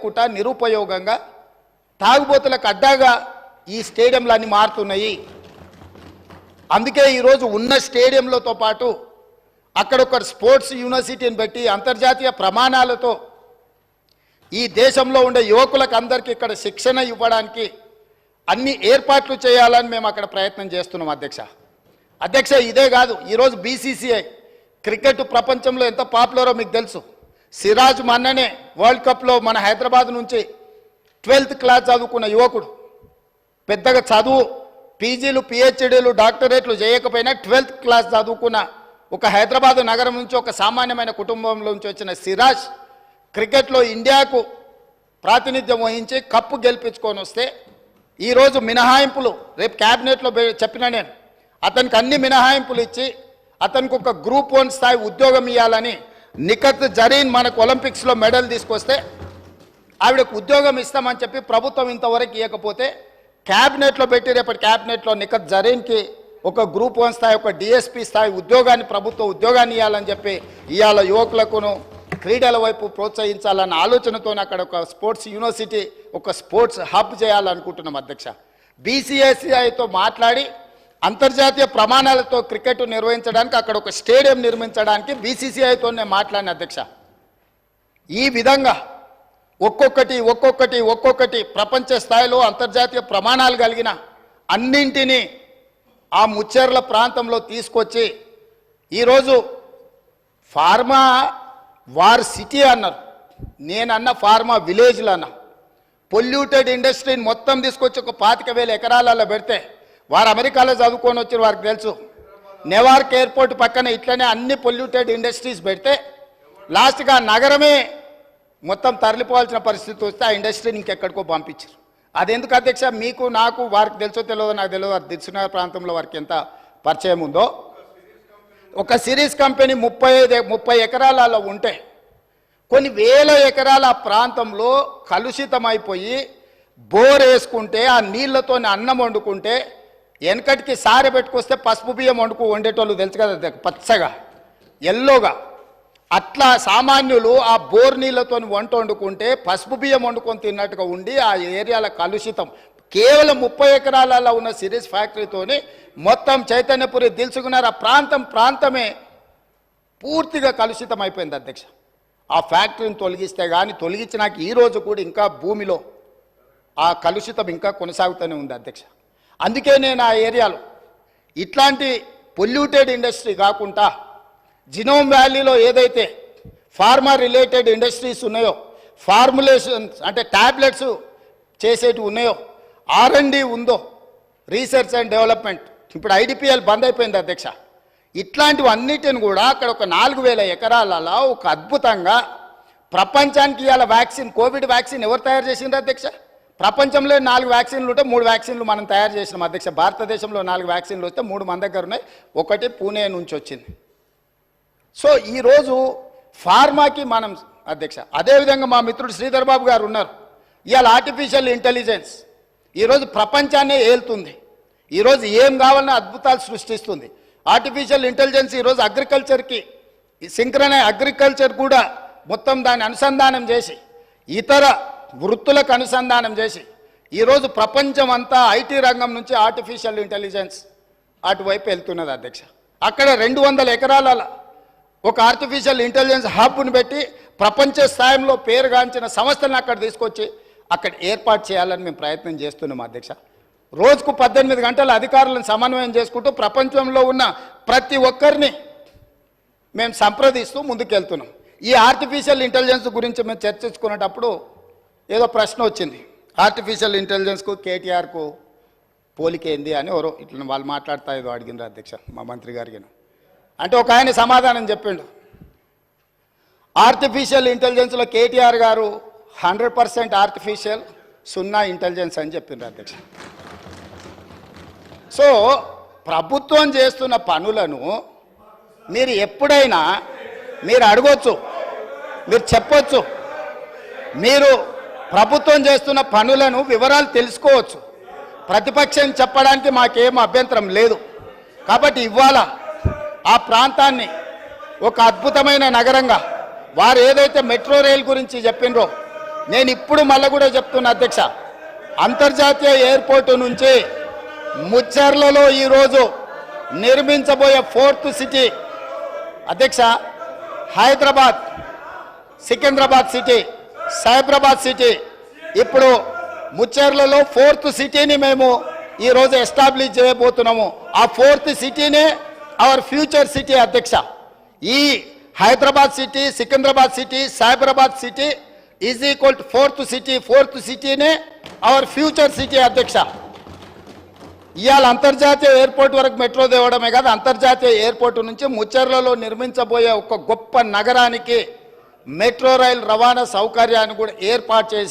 లేకుండా నిరుపయోగంగా తాగుబోతులకు అడ్డాగా ఈ స్టేడియంలన్నీ మారుతున్నాయి. అందుకే ఈరోజు ఉన్న స్టేడియంలతో పాటు అక్కడ ఒక స్పోర్ట్స్ యూనివర్సిటీని పెట్టి అంతర్జాతీయ ప్రమాణాలతో ఈ దేశంలో ఉండే యువకులకు అందరికీ ఇక్కడ శిక్షణ ఇవ్వడానికి అన్ని ఏర్పాట్లు చేయాలని మేము అక్కడ ప్రయత్నం చేస్తున్నాం అధ్యక్ష. అధ్యక్ష ఇదే కాదు ఈరోజు బీసీసీఐ క్రికెట్ ప్రపంచంలో ఎంత పాపులరో మీకు తెలుసు. సిరాజ్ మన్ననే వరల్డ్ కప్లో మన హైదరాబాద్ నుంచి ట్వెల్త్ క్లాస్ చదువుకున్న యువకుడు. పెద్దగా చదువు పీజీలు పిహెచ్డీలు డాక్టరేట్లు చేయకపోయినా ట్వెల్త్ క్లాస్ చదువుకున్న ఒక హైదరాబాద్ నగరం నుంచి ఒక సామాన్యమైన కుటుంబంలో నుంచి వచ్చిన సిరాజ్ క్రికెట్లో ఇండియాకు ప్రాతినిధ్యం వహించి కప్పు గెలిపించుకొని వస్తే ఈరోజు మినహాయింపులు రేపు క్యాబినెట్లో చెప్పిన నేను. అతనికి అన్ని మినహాయింపులు ఇచ్చి అతనికి ఒక గ్రూప్ వన్ స్థాయి ఉద్యోగం ఇవ్వాలని నిఖత్ జరీన్ మనకు ఒలింపిక్స్లో మెడల్ తీసుకొస్తే ఆవిడకు ఉద్యోగం ఇస్తామని చెప్పి ప్రభుత్వం ఇంతవరకు ఇవ్వకపోతే క్యాబినెట్లో పెట్టి రేపటి క్యాబినెట్లో నిఖత్ జరీన్కి ఒక గ్రూప్ వన్ స్థాయి ఒక డిఎస్పీ స్థాయి ఉద్యోగాన్ని ప్రభుత్వ ఉద్యోగాన్ని ఇవ్వాలని చెప్పి ఇవాళ యువకులకును క్రీడల వైపు ప్రోత్సహించాలన్న ఆలోచనతో అక్కడ ఒక స్పోర్ట్స్ యూనివర్సిటీ ఒక స్పోర్ట్స్ హబ్ చేయాలనుకుంటున్నాం అధ్యక్ష. బీసీఎస్సీఐతో మాట్లాడి అంతర్జాతీయ ప్రమాణాలతో క్రికెట్ నిర్వహించడానికి అక్కడ ఒక స్టేడియం నిర్మించడానికి బీసీసీఐతో నేను మాట్లాడిన అధ్యక్ష. ఈ విధంగా ఒక్కొక్కటి ఒక్కొక్కటి ఒక్కొక్కటి ప్రపంచ స్థాయిలో అంతర్జాతీయ ప్రమాణాలు కలిగిన అన్నింటినీ ఆ ముచ్చెర్ల ప్రాంతంలో తీసుకొచ్చి ఈరోజు ఫార్మా వార్ సిటీ అన్నారు. నేనన్న ఫార్మా విలేజ్లు అన్నా. పొల్యూటెడ్ ఇండస్ట్రీని మొత్తం తీసుకొచ్చి ఒక పాతిక వేల ఎకరాలలో పెడితే వారు అమెరికాలో చదువుకొని వచ్చిన వారికి తెలుసు. నెవార్క్ ఎయిర్పోర్ట్ పక్కన ఇట్లనే అన్ని పొల్యూటెడ్ ఇండస్ట్రీస్ పెడితే లాస్ట్గా నగరమే మొత్తం తరలిపోవాల్సిన పరిస్థితి వస్తే ఆ ఇండస్ట్రీని ఇంకెక్కడికో పంపించారు. అదెందుకు అధ్యక్ష? మీకు నాకు వారికి తెలుసో తెలియదో నాకు తెలియదు వారు దిల్సునగర్ ప్రాంతంలో వారికి ఎంత పరిచయం ఉందో. ఒక సిరీస్ కంపెనీ ముప్పై ఐదు ముప్పై ఎకరాలలో ఉంటే కొన్ని వేల ఎకరాల ప్రాంతంలో కలుషితమైపోయి బోర్ వేసుకుంటే ఆ నీళ్ళతో అన్నం వండుకుంటే వెనకటికి సారె పెట్టుకొస్తే పసుపు బియ్యం వండుకు వండేటోళ్ళు తెలుసు కదా పచ్చగా ఎల్లోగా. అట్లా సామాన్యులు ఆ బోర్ నీళ్ళతో వంట వండుకుంటే పసుపు బియ్యం వండుకొని తిన్నట్టుగా ఉండి ఆ ఏరియాల కలుషితం. కేవలం ముప్పై ఎకరాలలో ఉన్న సిరీస్ ఫ్యాక్టరీతోని మొత్తం చైతన్యపురి దిల్చుకున్నారు ఆ ప్రాంతం ప్రాంతమే పూర్తిగా కలుషితం అయిపోయింది అధ్యక్ష. ఆ ఫ్యాక్టరీని తొలగిస్తే కానీ తొలగించినాక ఈరోజు కూడా ఇంకా భూమిలో ఆ కలుషితం ఇంకా కొనసాగుతూనే ఉంది అధ్యక్ష. అందుకే నేను ఆ ఏరియాలో ఇట్లాంటి పొల్యూటెడ్ ఇండస్ట్రీ కాకుండా జినోమ్ వ్యాలీలో ఏదైతే ఫార్మా రిలేటెడ్ ఇండస్ట్రీస్ ఉన్నాయో ఫార్ములేషన్స్ అంటే ట్యాబ్లెట్స్ చేసేటివి ఉన్నాయో ఆర్ఎండి ఉందో రీసెర్చ్ అండ్ డెవలప్మెంట్ ఇప్పుడు ఐడిపిఎల్ బంద్ అయిపోయింది అధ్యక్ష. ఇట్లాంటివన్నిటిని కూడా అక్కడ ఒక నాలుగు వేల ఎకరాలలో ఒక అద్భుతంగా ప్రపంచానికి ఇవాళ వ్యాక్సిన్ కోవిడ్ వ్యాక్సిన్ ఎవరు తయారు చేసిండ్రు అధ్యక్ష? ప్రపంచంలో నాలుగు వ్యాక్సిన్లు ఉంటే మూడు వ్యాక్సిన్లు మనం తయారు చేసినాం. అధ్యక్ష భారతదేశంలో నాలుగు వ్యాక్సిన్లు వస్తే మూడు మన దగ్గర ఉన్నాయి. ఒకటి పూణే నుంచి వచ్చింది. సో ఈరోజు ఫార్మాకి మనం అధ్యక్ష అదేవిధంగా మా మిత్రుడు శ్రీధర్ బాబు గారు ఉన్నారు. ఇవాళ ఆర్టిఫిషియల్ ఇంటెలిజెన్స్ ఈరోజు ప్రపంచాన్నే ఏలుతుంది. ఈరోజు ఏం కావాలన్నా అద్భుతాలు సృష్టిస్తుంది. ఆర్టిఫిషియల్ ఇంటెలిజెన్స్ ఈరోజు అగ్రికల్చర్కి సింక్రనై అగ్రికల్చర్ కూడా మొత్తం దాన్ని అనుసంధానం చేసి ఇతర వృత్తులకు అనుసంధానం చేసి ఈరోజు ప్రపంచం అంతా ఐటీ రంగం నుంచి ఆర్టిఫిషియల్ ఇంటెలిజెన్స్ అటువైపు వెళ్తున్నది అధ్యక్ష. అక్కడ రెండు వందల ఎకరాల ఒక ఆర్టిఫిషియల్ ఇంటెలిజెన్స్ హబ్ను పెట్టి ప్రపంచ స్థాయిలో పేరుగాంచిన సంస్థలను అక్కడ తీసుకొచ్చి అక్కడ ఏర్పాటు చేయాలని మేము ప్రయత్నం చేస్తున్నాం అధ్యక్ష. రోజుకు పద్దెనిమిది గంటల అధికారులను సమన్వయం చేసుకుంటూ ప్రపంచంలో ఉన్న ప్రతి ఒక్కరిని మేము సంప్రదిస్తూ ముందుకెళ్తున్నాం. ఈ ఆర్టిఫిషియల్ ఇంటెలిజెన్స్ గురించి మేము చర్చించుకునేటప్పుడు ఏదో ప్రశ్న వచ్చింది. ఆర్టిఫిషియల్ ఇంటెలిజెన్స్కు కేటీఆర్కు పోలికేంది అని ఎవరో ఇట్లా వాళ్ళు మాట్లాడుతా ఏదో అడిగినారు అధ్యక్ష మా మంత్రి గారికి అంటే ఒక ఆయన సమాధానం చెప్పిండు. Artificial ఇంటెలిజెన్స్లో KTR garu hundred percent artificial సున్నా ఇంటెలిజెన్స్ అని చెప్పిండ్రు అధ్యక్ష. సో ప్రభుత్వం చేస్తున్న పనులను మీరు ఎప్పుడైనా మీరు అడగొచ్చు మీరు చెప్పొచ్చు. మీరు ప్రభుత్వం చేస్తున్న పనులను వివరాలు తెలుసుకోవచ్చు. ప్రతిపక్షం చెప్పడానికి మాకేం అభ్యంతరం లేదు. కాబట్టి ఇవాళ ఆ ప్రాంతాన్ని ఒక అద్భుతమైన నగరంగా వారు ఏదైతే మెట్రో రైల్ గురించి చెప్పిండ్రో నేను ఇప్పుడు మళ్ళీ కూడా చెప్తున్నా అధ్యక్ష అంతర్జాతీయ ఎయిర్పోర్టు నుంచి ముచ్చర్లలో ఈరోజు నిర్మించబోయే ఫోర్త్ సిటీ అధ్యక్ష హైదరాబాద్ సికింద్రాబాద్ సిటీ సైబరాబాద్ సిటీ. ఇప్పుడు ముచ్చేర్లలో ఫోర్త్ సిటీని మేము ఈరోజు ఎస్టాబ్లిష్ చేయబోతున్నాము. ఆ ఫోర్త్ సిటీనే అవర్ ఫ్యూచర్ సిటీ అధ్యక్ష. ఈ Hyderabad city Secunderabad city Cyberabad city is equal to fourth city fourth సిటీనే అవర్ ఫ్యూచర్ సిటీ అధ్యక్ష. ఇవాళ అంతర్జాతీయ ఎయిర్పోర్ట్ వరకు మెట్రో తేవడమే కాదు అంతర్జాతీయ ఎయిర్పోర్ట్ నుంచి ముచ్చర్లలో నిర్మించబోయే ఒక గొప్ప నగరానికి మెట్రో రైల్ రవాణా సౌకర్యాన్ని కూడా ఏర్పాటు చేసి